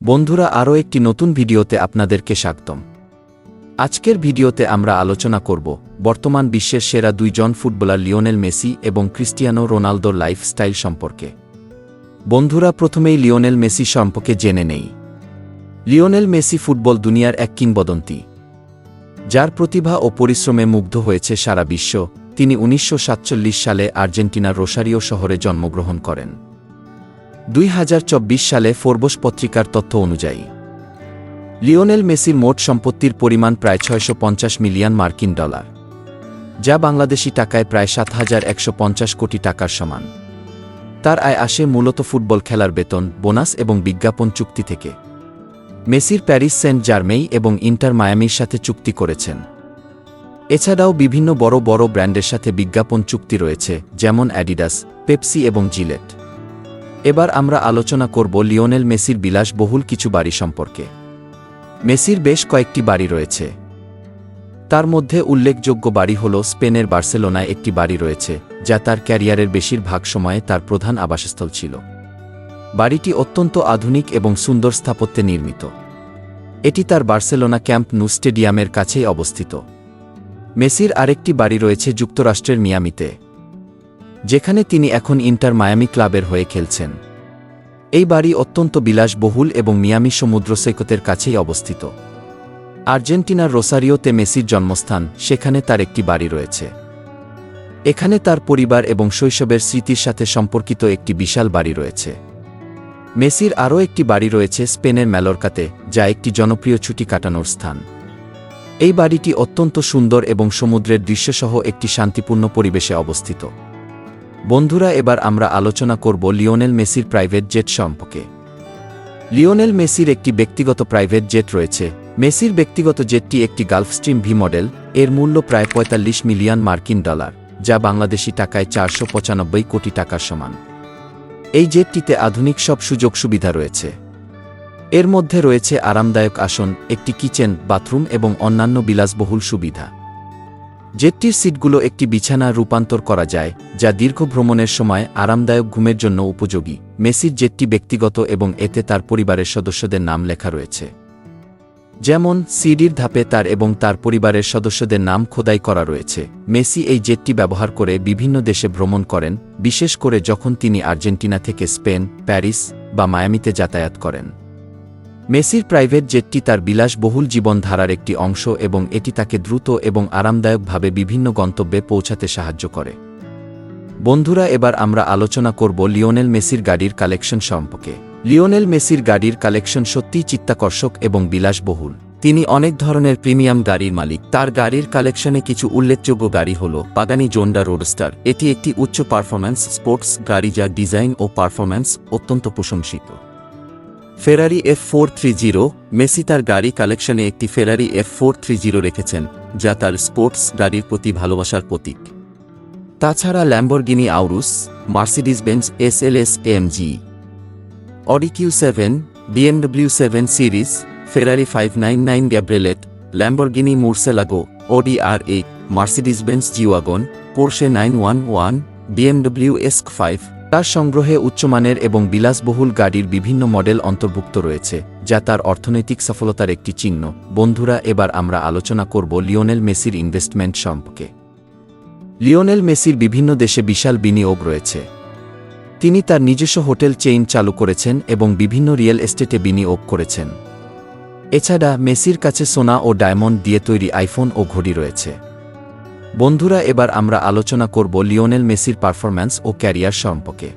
বন্ধুরা, আরও একটি নতুন ভিডিওতে আপনাদেরকে স্বাগতম। আজকের ভিডিওতে আমরা আলোচনা করব বর্তমান বিশ্বের সেরা দুইজন ফুটবলার লিওনেল মেসি এবং ক্রিস্টিয়ানো রোনালদোর লাইফস্টাইল সম্পর্কে। বন্ধুরা, প্রথমেই লিওনেল মেসি সম্পর্কে জেনে নেই। লিওনেল মেসি ফুটবল দুনিয়ার এক কিংবদন্তি। যার প্রতিভা ও পরিশ্রমে মুগ্ধ হয়েছে সারা বিশ্ব। তিনি উনিশশো সাতচল্লিশ সালে আর্জেন্টিনার রোসারিও শহরে জন্মগ্রহণ করেন। দুই হাজার চব্বিশ সালে ফোরবোস পত্রিকার তথ্য অনুযায়ী, লিওনেল মেসির মোট সম্পত্তির পরিমাণ প্রায় ছয়শো পঞ্চাশ মিলিয়ন মার্কিন ডলার, যা বাংলাদেশি টাকায় প্রায় সাত হাজার একশো পঞ্চাশ কোটি টাকার সমান। তার আয় আসে মূলত ফুটবল খেলার বেতন, বোনাস এবং বিজ্ঞাপন চুক্তি থেকে। মেসির প্যারিস সেন্ট জার্মেই এবং ইন্টার মায়ামির সাথে চুক্তি করেছেন। এছাড়াও বিভিন্ন বড় বড় ব্র্যান্ডের সাথে বিজ্ঞাপন চুক্তি রয়েছে, যেমন অ্যাডিডাস, পেপসি এবং জিলেট। এবার আমরা আলোচনা করব লিওনেল মেসির বিলাসবহুল কিছু বাড়ি সম্পর্কে। মেসির বেশ কয়েকটি বাড়ি রয়েছে। তার মধ্যে উল্লেখযোগ্য বাড়ি হল স্পেনের বার্সেলোনায় একটি বাড়ি রয়েছে, যা তার ক্যারিয়ারের বেশিরভাগ সময়ে তার প্রধান আবাসস্থল ছিল। বাড়িটি অত্যন্ত আধুনিক এবং সুন্দর স্থাপত্যে নির্মিত। এটি তার বার্সেলোনা ক্যাম্প নু স্টেডিয়ামের কাছেই অবস্থিত। মেসির আরেকটি বাড়ি রয়েছে যুক্তরাষ্ট্রের মিয়ামিতে। যেখানে তিনি এখন ইন্টার মায়ামি ক্লাবের হয়ে খেলছেন। এই বাড়ি অত্যন্ত বিলাসবহুল এবং মিয়ামি সমুদ্র সৈকতের কাছেই অবস্থিত। আর্জেন্টিনার রোসারিওতে মেসির জন্মস্থান, সেখানে তার একটি বাড়ি রয়েছে। এখানে তার পরিবার এবং শৈশবের স্মৃতির সাথে সম্পর্কিত একটি বিশাল বাড়ি রয়েছে। মেসির আরও একটি বাড়ি রয়েছে স্পেনের ম্যালরকাতে, যা একটি জনপ্রিয় ছুটি কাটানোর স্থান। এই বাড়িটি অত্যন্ত সুন্দর এবং সমুদ্রের দৃশ্যসহ একটি শান্তিপূর্ণ পরিবেশে অবস্থিত। বন্ধুরা এবার আমরা আলোচনা করব লিওনেল মেসির প্রাইভেট জেট সম্পর্কে। লিওনেল মেসির একটি ব্যক্তিগত প্রাইভেট জেট রয়েছে। মেসির ব্যক্তিগত জেটটি একটি গালফস্ট্রিম ভি মডেল এর মূল্য প্রায় পঁয়তাল্লিশ মিলিয়ন মার্কিন ডলার, যা বাংলাদেশি টাকায় চারশো পঁচানব্বই কোটি টাকার সমান। এই জেটটিতে আধুনিক সব সুযোগ সুবিধা রয়েছে। এর মধ্যে রয়েছে আরামদায়ক আসন, একটি কিচেন, বাথরুম এবং অন্যান্য বিলাসবহুল সুবিধা। জেটটির সিটগুলো একটি বিছানা রূপান্তর করা যায়, যা দীর্ঘ ভ্রমণের সময় আরামদায়ক ঘুমের জন্য উপযোগী। মেসির জেটটি ব্যক্তিগত এবং এতে তার পরিবারের সদস্যদের নাম লেখা রয়েছে। যেমন, সিডির ধাপে তার এবং তার পরিবারের সদস্যদের নাম খোদাই করা রয়েছে। মেসি এই জেটটি ব্যবহার করে বিভিন্ন দেশে ভ্রমণ করেন, বিশেষ করে যখন তিনি আর্জেন্টিনা থেকে স্পেন, প্যারিস বা মায়ামিতে যাতায়াত করেন। মেসির প্রাইভেট জেটটি তার বিলাসবহুল জীবনধারার একটি অংশ এবং এটি তাকে দ্রুত এবং আরামদায়কভাবে বিভিন্ন গন্তব্যে পৌঁছাতে সাহায্য করে। বন্ধুরা, এবার আমরা আলোচনা করব লিওনেল মেসির গাড়ির কালেকশন সম্পর্কে। লিওনেল মেসির গাড়ির কালেকশন সত্যিই চিত্তাকর্ষক এবং বিলাসবহুল। তিনি অনেক ধরনের প্রিমিয়াম গাড়ির মালিক। তার গাড়ির কালেকশনে কিছু উল্লেখযোগ্য গাড়ি হল পাগানি জোন্ডা রোডস্টার। এটি একটি উচ্চ পারফরম্যান্স স্পোর্টস গাড়ি যা ডিজাইন ও পারফরম্যান্স অত্যন্ত প্রশংসিত। Ferrari F four three zero Messi তার গাড়ি কালেকশনে একটি Ferrari F four three zero রেখেছেন, যা তার স্পোর্টস গাড়ির প্রতি ভালোবাসার প্রতীক। তাছাড়া Lamborghini Aurus Mercedes Benz S L S MG Audi Q seven BMW seven series Ferrari five nine nine cabriolet Lamborghini Murcielago Audi R eight Mercedes Benz G wagon Porsche nine one one BMW এস্ক five তার সংগ্রহে উচ্চমানের এবং বিলাসবহুল গাড়ির বিভিন্ন model অন্তর্ভুক্ত রয়েছে, যা তার অর্থনৈতিক সফলতার একটি চিহ্ন। বন্ধুরা, এবার আমরা আলোচনা করব লিওনেল মেসির ইনভেস্টমেন্ট সম্পর্কে। লিওনেল মেসির বিভিন্ন দেশে বিশাল বিনিয়োগ রয়েছে। তিনি তার নিজস্ব হোটেল চেইন চালু করেছেন এবং বিভিন্ন রিয়েল এস্টেটে বিনিয়োগ করেছেন। এছাড়া, মেসির কাছে সোনা ও ডায়মন্ড দিয়ে তৈরি আইফোন ও ঘড়ি রয়েছে। বন্ধুরা, এবার আমরা আলোচনা করব লিওনেল মেসির পারফরম্যান্স ও ক্যারিয়ার সম্পর্কে।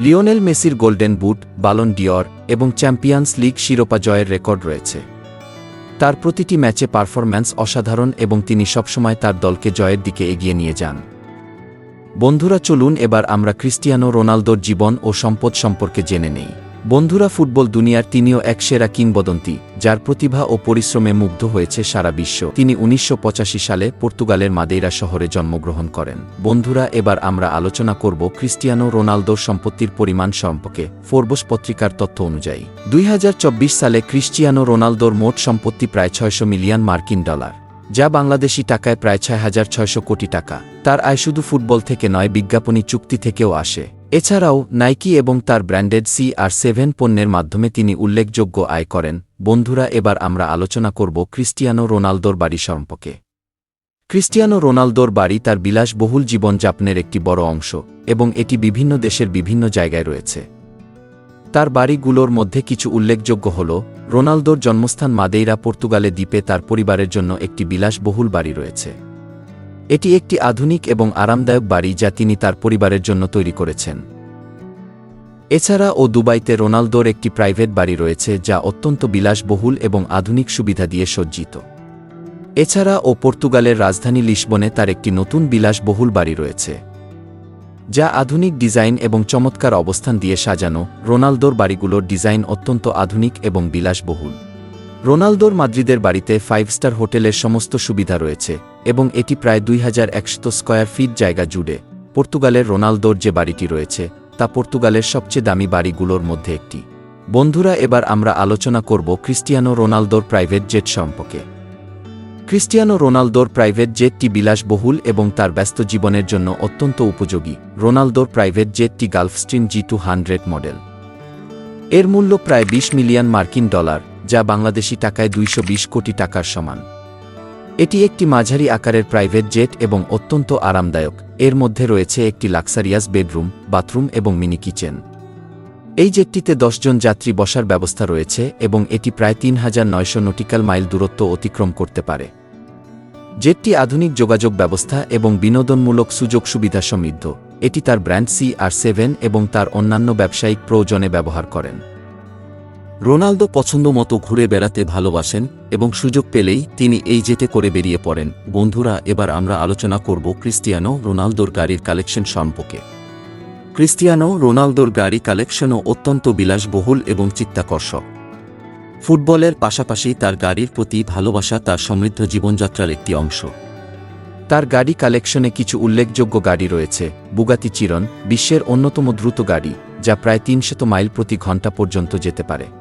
লিওনেল মেসির গোল্ডেন বুট, বালন ডিওর এবং চ্যাম্পিয়ন্স লিগ শিরোপা জয়ের রেকর্ড রয়েছে। তার প্রতিটি ম্যাচে পারফরম্যান্স অসাধারণ এবং তিনি সবসময় তার দলকে জয়ের দিকে এগিয়ে নিয়ে যান। বন্ধুরা, চলুন এবার আমরা ক্রিস্টিয়ানো রোনালদোর জীবন ও সম্পদ সম্পর্কে জেনে নেই। বন্ধুরা ফুটবল দুনিয়ার তিনিও এক সেরা কিংবদন্তি, যার প্রতিভা ও পরিশ্রমে মুগ্ধ হয়েছে সারা বিশ্ব। তিনি উনিশশো পঁচাশি সালে পর্তুগালের মাদেইরা শহরে জন্মগ্রহণ করেন। বন্ধুরা, এবার আমরা আলোচনা করব ক্রিস্টিয়ানো রোনালদোর সম্পত্তির পরিমাণ সম্পর্কে, ফোরবোস পত্রিকার তথ্য অনুযায়ী। দুই হাজার চব্বিশ সালে ক্রিস্টিয়ানো রোনালদোর মোট সম্পত্তি প্রায় ছয়শো মিলিয়ন মার্কিন ডলার, যা বাংলাদেশি টাকায় প্রায় ছয় হাজার ছয়শো কোটি টাকা। তার আয় শুধু ফুটবল থেকে নয়, বিজ্ঞাপনী চুক্তি থেকেও আসে। এছাড়াও, নাইকি এবং তার ব্র্যান্ডেড সি আর সেভেন পণ্যের মাধ্যমে তিনি উল্লেখযোগ্য আয় করেন। বন্ধুরা, এবার আমরা আলোচনা করব ক্রিস্টিয়ানো রোনালদোর বাড়ি সম্পর্কে। ক্রিস্টিয়ানো রোনালদোর বাড়ি তার বিলাসবহুল জীবনযাপনের একটি বড় অংশ এবং এটি বিভিন্ন দেশের বিভিন্ন জায়গায় রয়েছে। তার বাড়িগুলোর মধ্যে কিছু উল্লেখযোগ্য হল, রোনালদোর জন্মস্থান মাদেইরা, পর্তুগালে দ্বীপে তার পরিবারের জন্য একটি বিলাসবহুল বাড়ি রয়েছে। এটি একটি আধুনিক এবং আরামদায়ক বাড়ি যা তিনি তার পরিবারের জন্য তৈরি করেছেন। এছাড়া ও দুবাইতে রোনালদোর একটি প্রাইভেট বাড়ি রয়েছে যা অত্যন্ত বিলাসবহুল এবং আধুনিক সুবিধা দিয়ে সজ্জিত। এছাড়া ও পর্তুগালের রাজধানী লিসবনে তার একটি নতুন বিলাসবহুল বাড়ি রয়েছে। যা আধুনিক ডিজাইন এবং চমৎকার অবস্থান দিয়ে সাজানো রোনালদোর বাড়িগুলোর ডিজাইন অত্যন্ত আধুনিক এবং বিলাসবহুল। রোনালদোর মাদ্রিদের বাড়িতে ফাইভ স্টার হোটেলের সমস্ত সুবিধা রয়েছে, এবং এটি প্রায় দুই হাজার স্কয়ার ফিট জায়গা জুড়ে। পর্তুগালের রোনালদোর যে বাড়িটি রয়েছে, তা পর্তুগালের সবচেয়ে দামি বাড়িগুলোর মধ্যে একটি। বন্ধুরা, এবার আমরা আলোচনা করব ক্রিস্টিয়ানো রোনালদোর প্রাইভেট জেট সম্পর্কে। ক্রিস্টিয়ানো রোনালদোর প্রাইভেট জেটটি বিলাসবহুল এবং তার ব্যস্ত জীবনের জন্য অত্যন্ত উপযোগী। রোনালদোর প্রাইভেট জেটটি গালফস্ট্রিম জি টু মডেল এর মূল্য প্রায় ২০ মিলিয়ন মার্কিন ডলার। যা বাংলাদেশি টাকায় দুইশ বিশ কোটি টাকার সমান। এটি একটি মাঝারি আকারের প্রাইভেট জেট এবং অত্যন্ত আরামদায়ক। এর মধ্যে রয়েছে একটি লাক্সারিয়াস বেডরুম, বাথরুম এবং মিনি কিচেন। এই জেটটিতে দশজন যাত্রী বসার ব্যবস্থা রয়েছে এবং এটি প্রায় তিন হাজার নয়শো নটিক্যাল মাইল দূরত্ব অতিক্রম করতে পারে। জেটটি আধুনিক যোগাযোগ ব্যবস্থা এবং বিনোদনমূলক সুযোগ সুবিধা সমৃদ্ধ। এটি তার ব্র্যান্ড সি আর সেভেন এবং তার অন্যান্য ব্যবসায়িক প্রয়োজনে ব্যবহার করেন। রোনালদো পছন্দ মতো ঘুরে বেড়াতে ভালোবাসেন এবং সুযোগ পেলেই তিনি এই জেটে করে বেরিয়ে পড়েন। বন্ধুরা, এবার আমরা আলোচনা করব ক্রিস্টিয়ানো রোনালদোর গাড়ির কালেকশন সম্পর্কে। ক্রিস্টিয়ানো রোনালদোর গাড়ি কালেকশনও অত্যন্ত বিলাসবহুল এবং চিত্তাকর্ষক। ফুটবলের পাশাপাশি তার গাড়ির প্রতি ভালোবাসা তার সমৃদ্ধ জীবনযাত্রার একটি অংশ। তার গাড়ি কালেকশনে কিছু উল্লেখযোগ্য গাড়ি রয়েছে। বুগাতি চিরন, বিশ্বের অন্যতম দ্রুত গাড়ি, যা প্রায় তিনশত মাইল প্রতি ঘণ্টা পর্যন্ত যেতে পারে।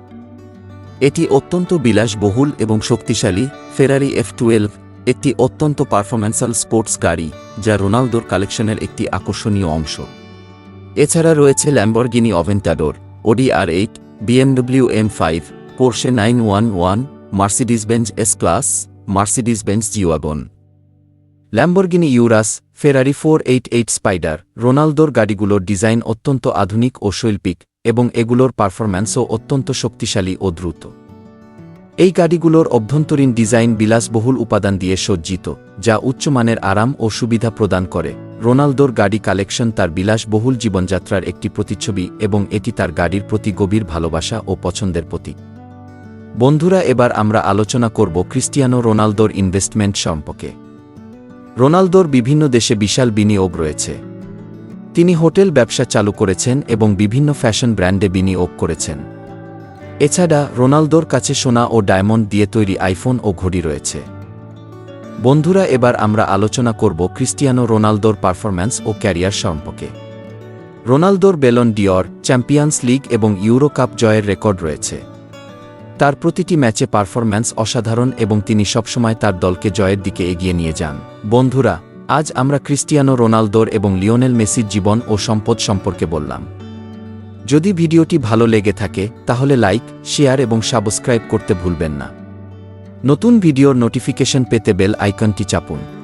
এটি অত্যন্ত বিলাসবহুল এবং শক্তিশালী ফেরারি এফ টুয়েলভ, একটি অত্যন্ত পারফরম্যান্সাল স্পোর্টস গাড়ি, যা রোনালদোর কালেকশনের একটি আকর্ষণীয় অংশ। এছাড়া রয়েছে Lamborghini Aventador, Audi R eight, BMW M five, Porsche nine one one Mercedes Benz S class Mercedes Benz G wagon. Lamborghini Urus, Ferrari four eight eight spider, রোনালদোর গাড়িগুলোর ডিজাইন অত্যন্ত আধুনিক ও শৈল্পিক এবং এগুলোর পারফরম্যান্সও অত্যন্ত শক্তিশালী ও দ্রুত। এই গাড়িগুলোর অভ্যন্তরীণ ডিজাইন বিলাসবহুল উপাদান দিয়ে সজ্জিত, যা উচ্চমানের আরাম ও সুবিধা প্রদান করে। রোনালদোর গাড়ি কালেকশন তার বিলাসবহুল জীবনযাত্রার একটি প্রতিচ্ছবি এবং এটি তার গাড়ির প্রতি গভীর ভালোবাসা ও পছন্দের প্রতীক। বন্ধুরা, এবার আমরা আলোচনা করব ক্রিস্টিয়ানো রোনালদোর ইনভেস্টমেন্ট সম্পর্কে। রোনালদোর বিভিন্ন দেশে বিশাল বিনিয়োগ রয়েছে। তিনি হোটেল ব্যবসা চালু করেছেন এবং বিভিন্ন ফ্যাশন ব্র্যান্ডে বিনিয়োগ করেছেন। এছাড়া রোনালদোর কাছে সোনা ও ডায়মন্ড দিয়ে তৈরি আইফোন ও ঘড়ি রয়েছে। বন্ধুরা, এবার আমরা আলোচনা করব ক্রিস্টিয়ানো রোনালদোর পারফরম্যান্স ও ক্যারিয়ার সম্পর্কে। রোনালদোর বেলন ডিওর চ্যাম্পিয়ন্স লিগ এবং ইউরো কাপ জয়ের রেকর্ড রয়েছে। তার প্রতিটি ম্যাচে পারফরম্যান্স অসাধারণ এবং তিনি সবসময় তার দলকে জয়ের দিকে এগিয়ে নিয়ে যান। বন্ধুরা আজ আমরা ক্রিস্টিয়ানো রোনালদোর এবং লিওনেল মেসির জীবন ও সম্পদ সম্পর্কে বললাম। যদি ভিডিওটি ভালো লেগে থাকে, তাহলে লাইক, শেয়ার এবং সাবস্ক্রাইব করতে ভুলবেন না। নতুন ভিডিওর নোটিফিকেশন পেতে বেল আইকনটি চাপুন।